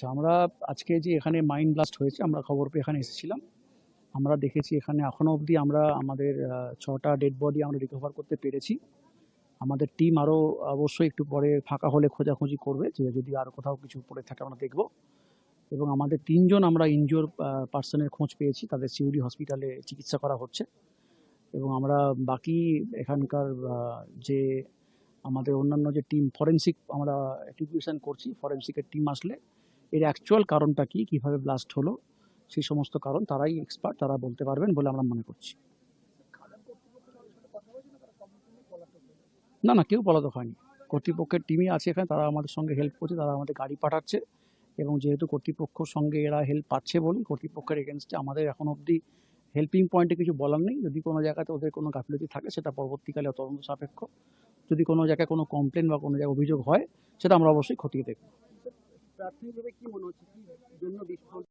আচ্ছা আমরা আজকে যে এখানে মাইন্ড ব্লাস্ট হয়েছে, আমরা খবর পেয়ে এখানে এসেছিলাম। আমরা দেখেছি এখানে এখনও অবধি আমরা আমাদের ছটা ডেড বডি আমরা রিকভার করতে পেরেছি। আমাদের টিম আরও অবশ্যই একটু পরে ফাঁকা হলে খোঁজাখুঁজি করবে, যে যদি আর কোথাও কিছু পড়ে থাকে আমরা দেখব। এবং আমাদের তিনজন আমরা ইনজিওর পার্সনের খোঁজ পেয়েছি, তাদের সিউড়ি হসপিটালে চিকিৎসা করা হচ্ছে। এবং আমরা বাকি এখানকার যে আমাদের অন্যান্য যে টিম ফরেন্সিক আমরা অ্যাক্টিভিশন করছি ফরেন্সিকের টিম আসলে এর অ্যাকচুয়াল কারণটা কি, কীভাবে ব্লাস্ট হলো, সেই সমস্ত কারণ তারাই এক্সপার্ট তারা বলতে পারবেন বলে আমরা মনে করছি। না না, কেউ পলাতক হয়নি। কর্তৃপক্ষের টিমই আছে এখানে, তারা আমাদের সঙ্গে হেল্প করছে, তারা আমাদের গাড়ি পাঠাচ্ছে এবং যেহেতু কর্তৃপক্ষর সঙ্গে এরা হেল্প পাচ্ছে বলেই কর্তৃপক্ষের এগেনস্টে আমাদের এখন অবধি হেল্পিং পয়েন্টে কিছু বলার নেই। যদি কোনো জায়গাতে ওদের কোনো গাফিলতি থাকে, সেটা পরবর্তীকালে তদন্ত সাপেক্ষ। যদি কোনো জায়গায় কোনো কমপ্লেন বা কোনো জায়গায় অভিযোগ হয়, সেটা আমরা অবশ্যই খতিয়ে দেখব। প্রাথমিকভাবে কি মনে হচ্ছে কি জন্য বিস্ফোরণ